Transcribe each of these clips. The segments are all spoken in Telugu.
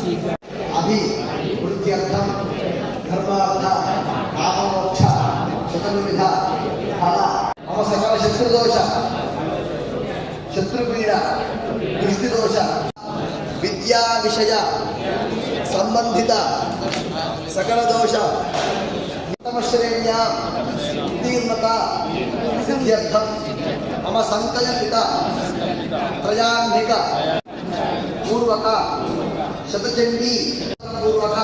अभी वृत्त्यर्थम धर्मार्थ कामोक्ष चतुर्विध फल मम सकल शत्रुदोष शत्रुपीड दृष्टिदोष विद्या विषय संबंधित सकल दोष उत्तमश्रेण्या उत्तीर्णत सिद्ध्यर्थम मम संकल्पित त्रयान्विक, पूर्वक శతచండీ పూర్వక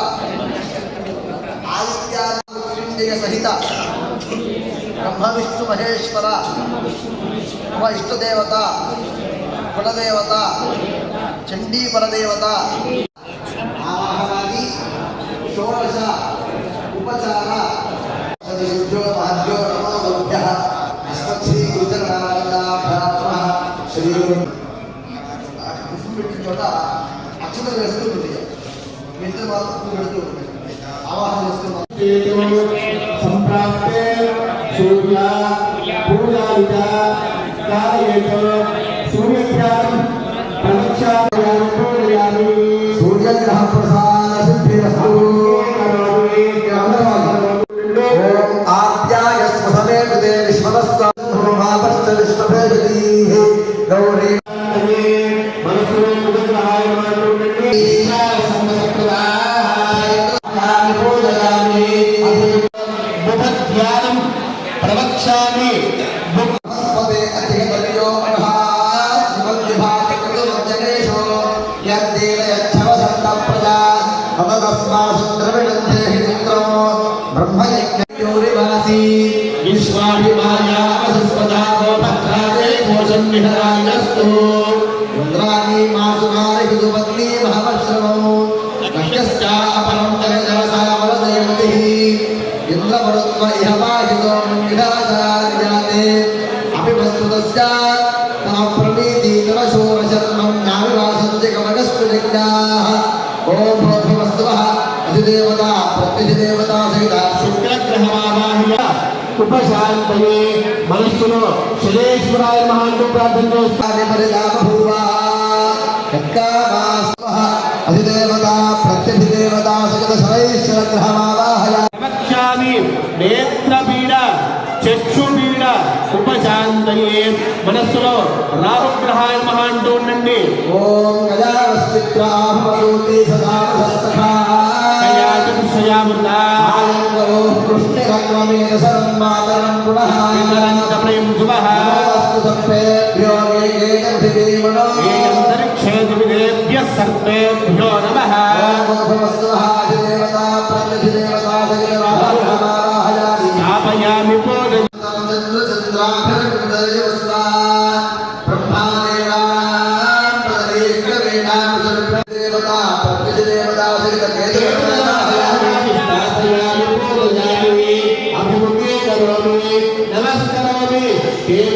ఆదిత్యాజయ సహిత బ్రహ్మ విష్ణు మహేశ్వర మమ ఇష్టదేవత కులదేవత చండీ పరదేవత ఆవాహనాది షోడశ ఉపచార సదిశుద్ధో सम्प्राप्ते सूर्या पूजालिता कार्येत सूर्यग्रहण प्रवक्षा सूर्यग्रह प्रसाद सिद्धिरस्तु మంగిరాచార్యాతే అభివస్తుతస్య తమ ప్రణీతి తమ శోభశర్మం నావివాసంతి కమగస్తు జగ్నాః ఓం భోర్భవస్వః అధిదేవత ప్రత్యధిదేవత సహిత శుక్రగ్రహమావాహ్య ఉపశాంతయే మనస్సులో శనేశ్వరాయ మహాంతు ప్రార్థన చేస్తా అధిదేవత ప్రత్యధిదేవత సకల సరైశ్వర గ్రహమావాహయ రాహుగ్రహాయ మహాంటూ ఉండండి ఓం గజావశ్చిత్రాభవతి సదా కయాచక్షయామృత కృష్ణరత్నమేన సరం మాతరం పునః. పితరంత ప్రేమ శుభః నమోస్తు సర్వేభ్యో ఏకేన పృథివీమణో ఏకంతరిక్షే దివిదేభ్య సర్వేభ్యో నమః దేవత ప్రత్యధిదేవత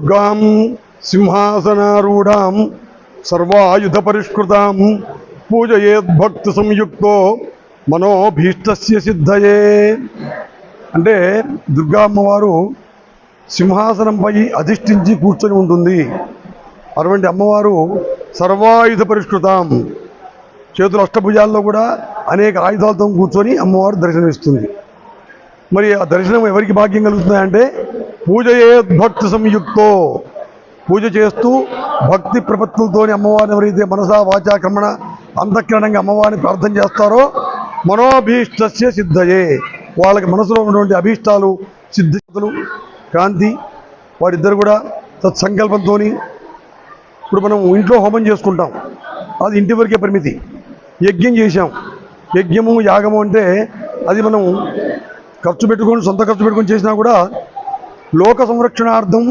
దుర్గాం సింహాసనారూఢాం సర్వాయుధ పరిష్కృతాం పూజయేద్భక్తి సంయుక్తో మనోభీష్టస్య సిద్ధయే. అంటే దుర్గా అమ్మవారు సింహాసనంపై అధిష్ఠించి కూర్చొని ఉంటుంది. అటువంటి అమ్మవారు సర్వాయుధ పరిష్కృతాం చేతుల అష్టభుజాల్లో కూడా అనేక ఆయుధాలతో కూర్చొని అమ్మవారు దర్శనమిస్తుంది. మరి ఆ దర్శనం ఎవరికి భాగ్యం కలుగుతుందంటే పూజ భక్తి సంయుక్తో. పూజ చేస్తూ భక్తి ప్రపత్తులతోని అమ్మవారిని ఎవరైతే మనసా వాచాక్రమణ అంతఃకరణంగా అమ్మవారిని ప్రార్థన చేస్తారో మనోభీష్టస్య సిద్ధయే. వాళ్ళకి మనసులో ఉన్నటువంటి అభీష్టాలు సిద్ధతులు కాంతి వారిద్దరు కూడా సత్సంకల్పంతో ఇప్పుడు మనం ఇంట్లో హోమం చేసుకుంటాం. అది ఇంటి వరకే పరిమితి. యజ్ఞం చేశాం. యజ్ఞము యాగము అంటే అది మనం ఖర్చు పెట్టుకొని సొంత ఖర్చు పెట్టుకొని చేసినా కూడా లోక సంరక్షణార్థం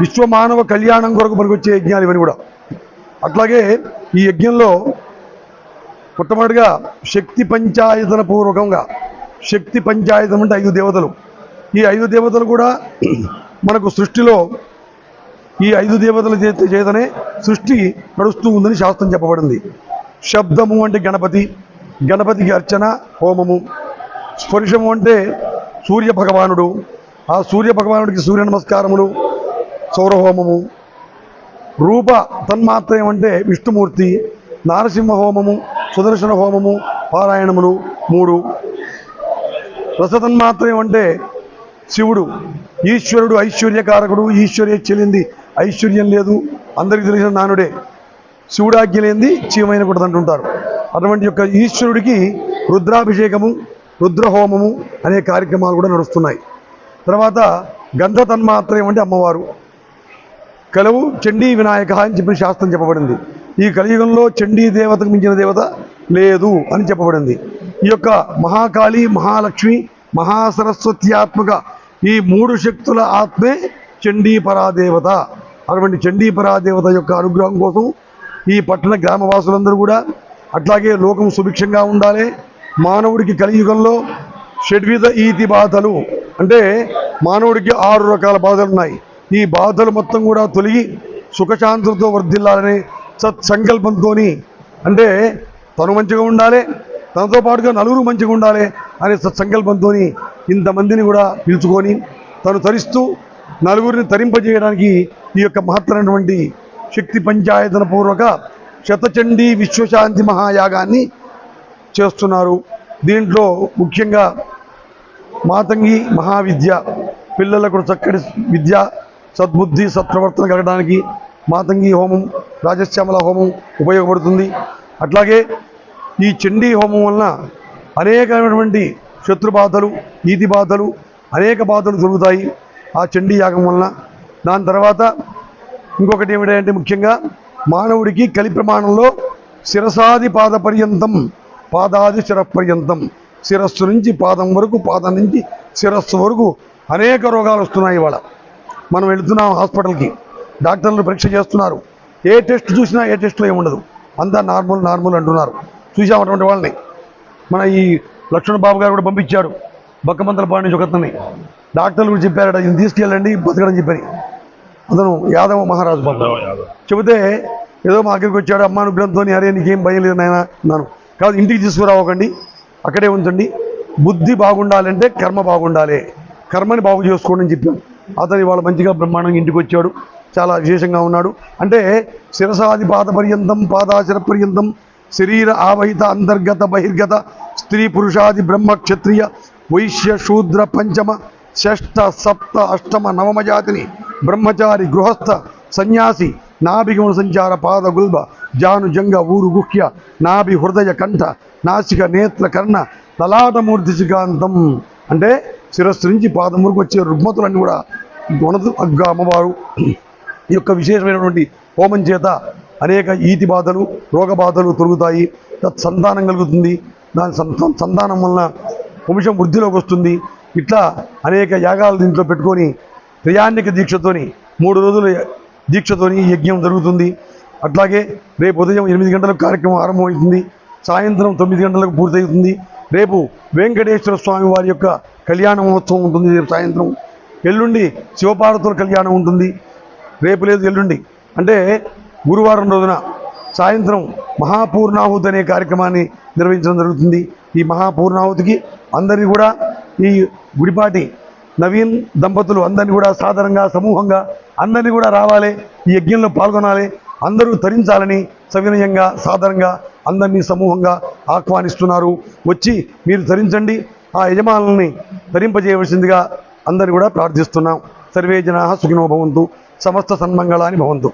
విశ్వమానవ కళ్యాణం కొరకు పనికొచ్చే యజ్ఞాలు ఇవన్నీ కూడా. అట్లాగే ఈ యజ్ఞంలో మొట్టమొదటిగా శక్తి పంచాయతన పూర్వకంగా శక్తి పంచాయతం అంటే ఐదు దేవతలు. ఈ ఐదు దేవతలు కూడా మనకు సృష్టిలో ఈ ఐదు దేవతల చేత చేతనే సృష్టి నడుస్తూ ఉందని శాస్త్రం చెప్పబడింది. శబ్దము అంటే గణపతి గణపతికి అర్చన హోమము. స్పర్శము అంటే సూర్య భగవానుడు ఆ సూర్య భగవానుడికి సూర్య నమస్కారములు సౌరహోమము రూప తన్మాత్రయం అంటే విష్ణుమూర్తి నారసింహ హోమము సుదర్శన హోమము పారాయణములు మూడు. రసతన్మాత్రయం అంటే శివుడు ఈశ్వరుడు ఐశ్వర్యకారకుడు ఈశ్వర్య చెల్లింది ఐశ్వర్యం లేదు అందరికీ తెలిసిన నానుడే. శివుడాజ్ఞ లేనిది చీమైన కూడా అంటుంటారు. అటువంటి యొక్క ఈశ్వరుడికి రుద్రాభిషేకము రుద్రహోమము అనే కార్యక్రమాలు కూడా నడుస్తున్నాయి. తర్వాత గంధ తన్మాత్రయం అంటే అమ్మవారు. కలవు చండీ వినాయక అని చెప్పిన శాస్త్రం చెప్పబడింది. ఈ కలియుగంలో చండీ దేవతకు మించిన దేవత లేదు అని చెప్పబడింది. ఈ యొక్క మహాకాళి మహాలక్ష్మి మహాసరస్వత్యాత్మక ఈ మూడు శక్తుల ఆత్మే చండీ పరాదేవత. అటువంటి చండీ పరాదేవత యొక్క అనుగ్రహం కోసం ఈ పట్టణ గ్రామవాసులందరూ కూడా అట్లాగే లోకం సుభిక్షంగా ఉండాలి. మానవుడికి కలియుగంలో షడ్విధ ఈతి బాధలు అంటే మానవుడికి ఆరు రకాల బాధలు ఉన్నాయి. ఈ బాధలు మొత్తం కూడా తొలగి సుఖశాంతులతో వర్ధిల్లాలని సత్సంకల్పంతో అంటే తను మంచిగా ఉండాలి తనతో పాటుగా నలుగురు మంచిగా ఉండాలి అనే సత్సంకల్పంతో ఇంతమందిని కూడా పిలుచుకొని తను తరిస్తూ నలుగురిని తరింపజేయడానికి ఈ యొక్క మహత్తరమైనటువంటి శక్తి పంచాయతన పూర్వక శతచండీ విశ్వశాంతి మహాయాగాన్ని చేస్తున్నారు. దీంట్లో ముఖ్యంగా మాతంగి మహావిద్య పిల్లలకు చక్కటి విద్య సద్బుద్ధి సత్ప్రవర్తన కలగడానికి మాతంగి హోమం రాజశ్యామల హోమం ఉపయోగపడుతుంది. అట్లాగే ఈ చండీ హోమం వలన అనేకమైనటువంటి శత్రు బాధలు ఈతి బాధలు అనేక బాధలు దొరుకుతాయి ఆ చండీ యాగం వలన. దాని తర్వాత ఇంకొకటి ఏమిటంటే ముఖ్యంగా మానవుడికి కలి ప్రమాణంలో శిరసాది పాద పర్యంతం పాదాది శిర పర్యంతం శిరస్సు నుంచి పాదం వరకు పాదం నుంచి శిరస్సు వరకు అనేక రోగాలు వస్తున్నాయి ఇవాళ. మనం వెళుతున్నాం హాస్పిటల్కి. డాక్టర్లు పరీక్ష చేస్తున్నారు. ఏ టెస్ట్ చూసినా ఏ టెస్ట్లో ఏముండదు. అంతా నార్మల్ నార్మల్ అంటున్నారు. చూసాం అటువంటి వాళ్ళని. మన ఈ లక్ష్మణ బాబు గారు కూడా పంపించాడు. బక్కమంతల పాడి నుంచి ఒకతన్ని. డాక్టర్లు కూడా చెప్పారట ఇది తీసుకెళ్ళండి బతకడం చెప్పని. అతను యాదవ మహారాజు బాబు. చెబితే ఏదో మా దగ్గరికి వచ్చాడు అమ్మ అనుగ్రహంతో అరే నీకేం భయం లేదు నాయన అన్నాను. కాదు ఇంటికి తీసుకురావకండి. అక్కడే ఉంచండి. బుద్ధి బాగుండాలంటే కర్మ బాగుండాలి. కర్మని బాగు చేసుకోండి అని చెప్పాం. అతను ఇవాళ మంచిగా బ్రహ్మాండంగా ఇంటికి వచ్చాడు. చాలా విశేషంగా ఉన్నాడు. అంటే శిరసాది పాద పర్యంతం పాదాశర పర్యంతం శరీర ఆవహిత అంతర్గత బహిర్గత స్త్రీ పురుషాది బ్రహ్మ క్షత్రియ వైశ్య శూద్ర పంచమ షష్ఠ సప్త అష్టమ నవమ జాతిని బ్రహ్మచారి గృహస్థ సన్యాసి నాభిగమ సంచార పాద గుల్బ జాను జంగ ఊరు గుహ్య నాభి హృదయ కంఠ నాసిక నేత్ర కర్ణ లలాటమూర్తి శిఖాంతం అంటే శిరస్సు నుంచి పాదం వరకు వచ్చే రుగ్మతులన్నీ కూడా గుణదు అగ్గ అమ్మవారు. ఈ యొక్క విశేషమైనటువంటి హోమం చేత అనేక ఈతి బాధలు రోగ బాధలు తొలుగుతాయి. సంతానం కలుగుతుంది. దాని సంత- సంతానం వలన వంశం వృద్ధిలోకి వస్తుంది. ఇట్లా అనేక యాగాలు దీంట్లో పెట్టుకొని త్రియాన్నిక దీక్షతోని మూడు రోజుల దీక్షతోని యజ్ఞం జరుగుతుంది. అట్లాగే రేపు ఉదయం ఎనిమిది గంటలకు కార్యక్రమం ఆరంభమవుతుంది. సాయంత్రం తొమ్మిది గంటలకు పూర్తవుతుంది. రేపు వెంకటేశ్వర స్వామి వారి యొక్క కళ్యాణ మహోత్సవం ఉంటుంది రేపు సాయంత్రం. ఎల్లుండి శివపార్వతుల కళ్యాణం ఉంటుంది. రేపు లేదు ఎల్లుండి. అంటే గురువారం రోజున సాయంత్రం మహాపూర్ణాహుతి అనే కార్యక్రమాన్ని నిర్వహించడం జరుగుతుంది. ఈ మహాపూర్ణాహుతికి అందరినీ కూడా ఈ గుడిపాటి నవీన్ దంపతులు అందరినీ కూడా సాధారణంగా సమూహంగా అందరినీ కూడా రావాలి. ఈ యజ్ఞంలో పాల్గొనాలి. అందరూ తరించాలని సవినయంగా సాధారణంగా అందరినీ సమూహంగా ఆహ్వానిస్తున్నారు. వచ్చి మీరు తరించండి. ఆ యజమానుల్ని ధరింపజేయవలసిందిగా అందరిని కూడా ప్రార్థిస్తున్నాం. సర్వే జనా సుఖినో భవంతు. సమస్త సన్మంగళాన్ని భవంతు.